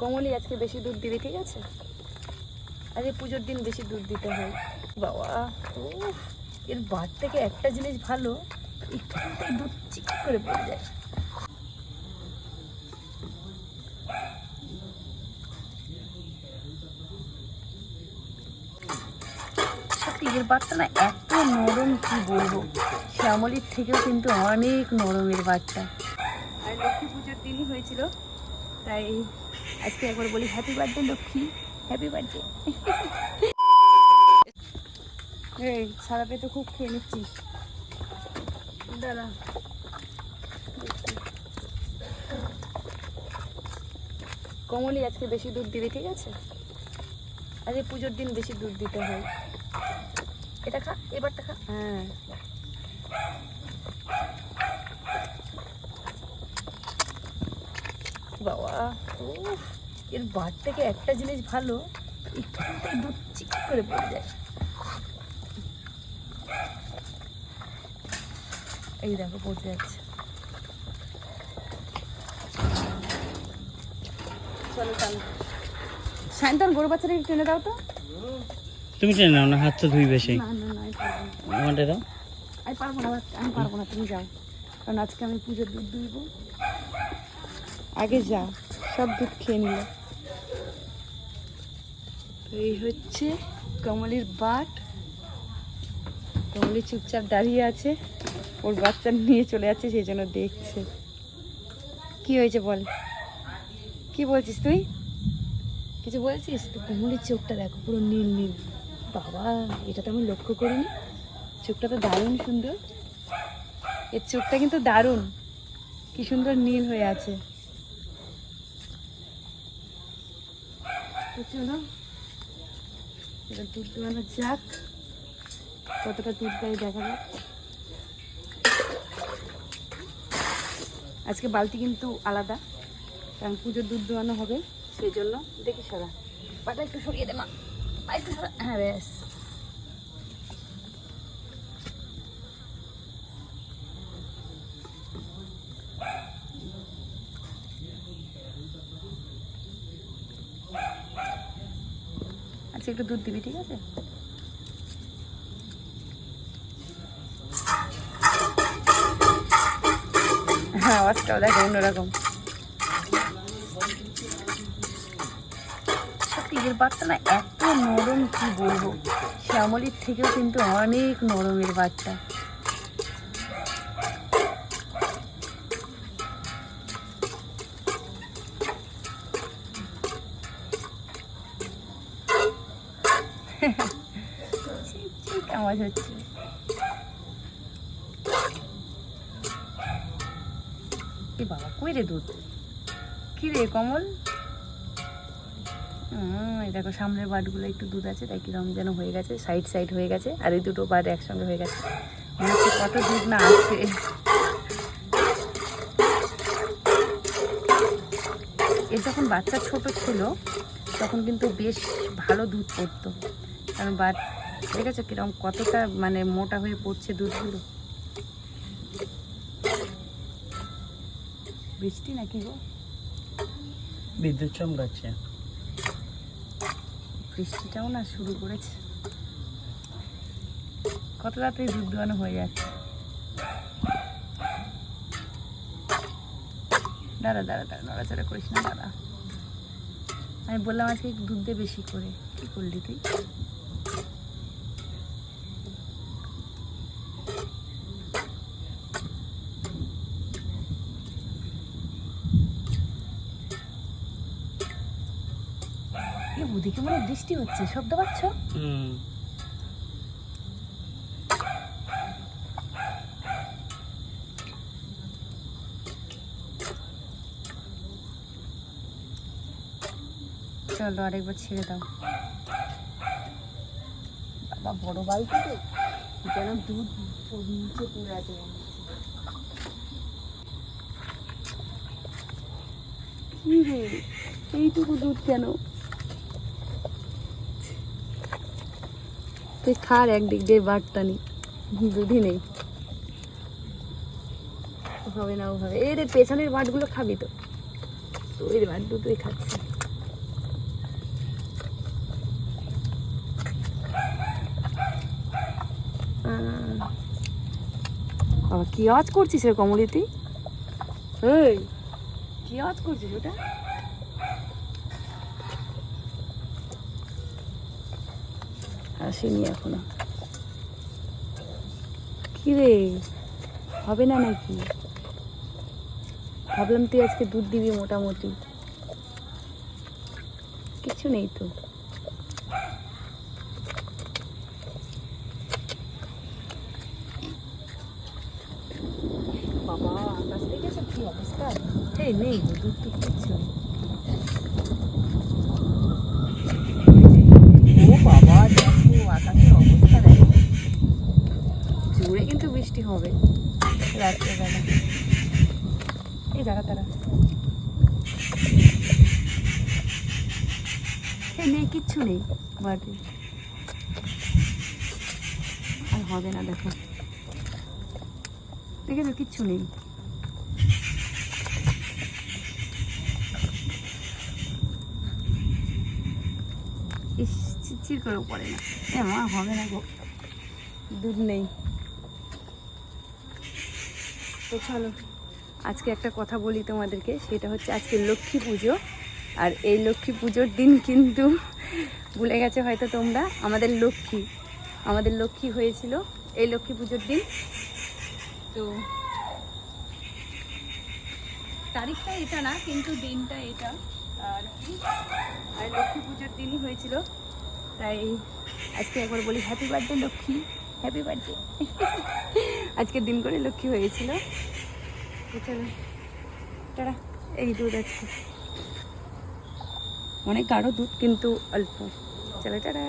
কমলি আজকে বেশি দুধ দিবি, ঠিক আছে? আজকে পুজোর দিন বেশি দুধ দিতে হয়। বাবা এর বার থেকে একটা জিনিস ভালো, একটুতেই দুধ চিক করে পড়ে যায়। সত্যি, এর বারটা না এত নরম কি বলব? শ্যামলির থেকেও কিন্তু অনেক নরমের বাচ্চা। আর লক্ষ্মী পুজোর দিনই হয়েছিল, তাই আজকে একবার বলি happy birthday Lakshmi. Happy birthday এই, সারা পেতে খুব খেয়ে নিচ্ছি। দাঁড়া। কমলি, আজকে বেশি দুধ দিবি, ঠিক আছে? আজকে পুজোর দিন বেশি দুধ দিতে হয়। এটা খা, এবারটা খা। হ্যাঁ। বাবা। এর বার থেকে একটা জিনিস ভালো একটুতেই দুধ চিক করে পড়ে যায়। এই দেখো পড়তে যাচ্ছে। চলো চলো সায়ন্তন গরু বাচ্চাটাকে টেনে দাও তো। তুমি টেনে নাও না হাত তো ধুই বেশি না না না আমি পারব না। আমারটা দাও। আমি পারব না আমি পারব না তুমি যাও। কারণ আজকে আমি পুজোর দুধ দুইব। আগে যা সব দুধ খেয়ে নিল। এই হচ্ছে কমলির বাট। কমলি চুপচাপ দাঁড়িয়ে আছে, ওর বাচ্চা নিয়ে চলে যাচ্ছে, সেই জন্য দেখছে। কি হয়েছে বল? কি বলছিস তুই? কিছু বলছিস? তো কমলির চোখটা দেখো, পুরো নীল নীল। বাবা, এটা তো আমি লক্ষ্য করিনি। চোখটা তো দারুণ সুন্দর। এর চোখটা কিন্তু দারুণ। কি সুন্দর নীল হয়ে আছে। এবার দুধ দোয়ানো যাক। কতটা দেখা যাক। আজকে বালতি কিন্তু আলাদা, কারণ পুজোর দুধ দোয়ানো হবে, সেই জন্য দেখি সারা। পাটা একটু সরিয়ে দে মা একটু হ্যাঁ ব্যাস। আচ্ছা একটু দুধ দিবি, ঠিক আছে? হ্যাঁ আওয়াজটাও দেখো অন্যরকম। সত্যি বাচ্চা না এত নরম, কি বলব? শ্যামলির থেকেও কিন্তু অনেক নরমের বাচ্চা। আওয়াজ হচ্ছে। এ বাবা, কই রে দুধ? কি রে কমল? দেখো, সামনের বাটগুলো একটু দুধ আছে, তাই কিরম যেন হয়ে গেছে সাইড সাইড হয়ে গেছে, আর এই দুটো বাট একসঙ্গে হয়ে গেছে। কত দুধ না আছে। এর যখন বাচ্চা ছোট ছিল, তখন কিন্তু বেশ ভালো দুধ পড়তো। কারণ বাট ঠিক আছে কিরম কতটা মানে মোটা হয়ে পড়ছে দুধগুলো? বৃষ্টি নাকি গো? বিদ্যুৎ চমকাচ্ছে। বৃষ্টিটাও না শুরু করেছে। কত তাড়াতাড়ি দুধ দোয়ানো হয়ে যাচ্ছে। দাঁড়া দাঁড়া দাঁড়া নড়াচড়া করিস না দাঁড়া। আমি বললাম আজকে দুধ দে বেশি করে। কি করলি তুই? ওদিকে মনে বৃষ্টি হচ্ছে শব্দ পাচ্ছ? হুম। চলো আরেকবার ছেড়ে দাও। বাবা বড় বালতি তো। যেন দুধ নিচে পড়ে আছে। কি রে? এইটুকু দুধ কেন? খার একদিক দিয়ে বাটটা নেই দুধই নেই। হবে না ওভাবে। এর পেছনের বাটগুলো খাবি তো। ওই বাট দুটোই খাচ্ছি বাবা কি আওয়াজ করছিস রে কমলিতি? এই। কি আওয়াজ করছিস ওটা? আসেনি এখনও। কি রে? হবে না নাকি? ভাবলাম তুই আজকে দুধ দিবি মোটামুটি। কিছু নেই তো। বাবা আকাশ দেখেছ কি অবস্থা? এই নেই দুধ টুধ কিচ্ছু নেই। ও বাবা দেখো আকাশের অবস্থা দেখো জোরে কিন্তু বৃষ্টি হবে। রাত্রেবেলা। এই দাঁড়া তারা নেই কিচ্ছু নেই বাড়ি আর হবে না, দেখো। দেখেছ, কিচ্ছু নেই। ইস, চিরচির করে পড়ে না। এ মা, হবে না গো। দুধ নেই। আজকে একটা কথা বলি তোমাদেরকে, সেটা হচ্ছে আজকে লক্ষ্মী পুজো। আর এই লক্ষ্মী পুজোর দিন কিন্তু ভুলে গেছে হয়তো তোমরা, আমাদের লক্ষ্মী আমাদের লক্ষ্মী হয়েছিল এই লক্ষ্মী পুজোর দিন। তো তারিখটা এটা না, কিন্তু দিনটা এটা, আর আর লক্ষ্মী পুজোর দিনই হয়েছিল। তাই আজকে একবার বলি happy birthday Lakshmi. Happy birthday আজকের দিন করে লক্ষ্মী হয়েছিল তো চলো, টাটা। এই দুধ আছে। অনেক গাঢ় দুধ, কিন্তু অল্প। চলো, টাটা।